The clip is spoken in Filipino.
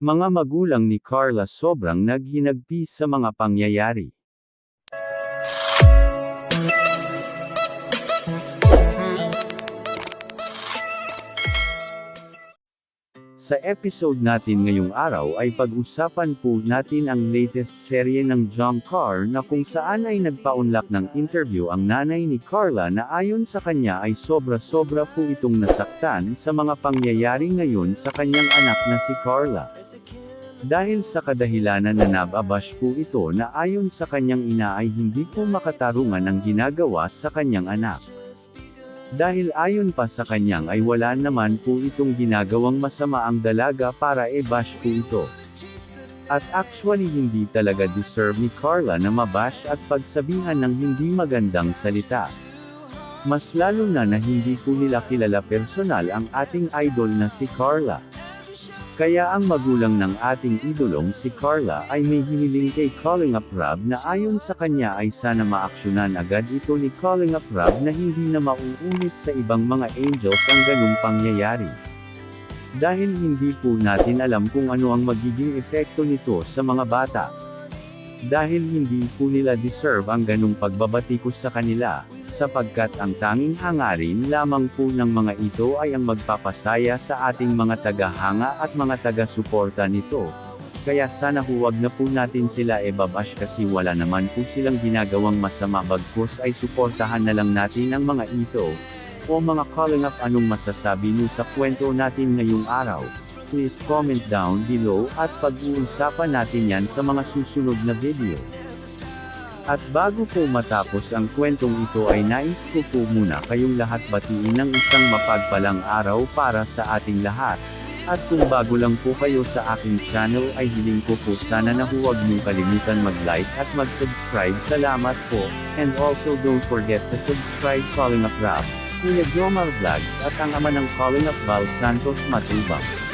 Mga magulang ni Carla sobrang naghinagpi sa mga pangyayari. Sa episode natin ngayong araw ay pag-usapan po natin ang latest serye ng John Carr na kung saan ay nagpaunlak ng interview ang nanay ni Carla na ayon sa kanya ay sobra-sobra po itong nasaktan sa mga pangyayari ngayon sa kanyang anak na si Carla. Dahil sa kadahilanan na nababash po ito na ayon sa kanyang ina ay hindi po makatarungan ang ginagawa sa kanyang anak. Dahil ayon pa sa kanyang ay wala naman po itong ginagawang masama ang dalaga para e-bash po ito. At actually hindi talaga deserve ni Carla na mabash at pagsabihan ng hindi magandang salita. Mas lalo na na hindi po nila kilala personal ang ating idol na si Carla. Kaya ang magulang ng ating idolong si Carla ay may hiniling kay Calling Up Rob na ayon sa kanya ay sana maaksyonan agad ito ni Calling Up Rob na hindi na mauulit sa ibang mga angels ang ganung pangyayari. Dahil hindi po natin alam kung ano ang magiging epekto nito sa mga bata. Dahil hindi po nila deserve ang ganung pagbabatikos sa kanila, sapagkat ang tanging hangarin lamang po ng mga ito ay ang magpapasaya sa ating mga tagahanga at mga taga-suporta nito. Kaya sana huwag na po natin sila ebabash kasi wala naman po silang ginagawang masama bagkus ay suportahan na lang natin ang mga ito. O mga calling up anong masasabi niyo sa kwento natin ngayong araw? Please comment down below at pag-uusapan natin yan sa mga susunod na video. At bago po matapos ang kwentong ito ay nais ko po muna kayong lahat batiin ng isang mapagpalang araw para sa ating lahat. At kung bago lang po kayo sa aking channel ay hiling ko po sana na huwag niyong kalimutan mag-like at mag-subscribe. Salamat po. And also don't forget to subscribe Calling Up Rap, Kuya Jomar Vlogs at ang ama ng Calling Up Val Santos Matubang.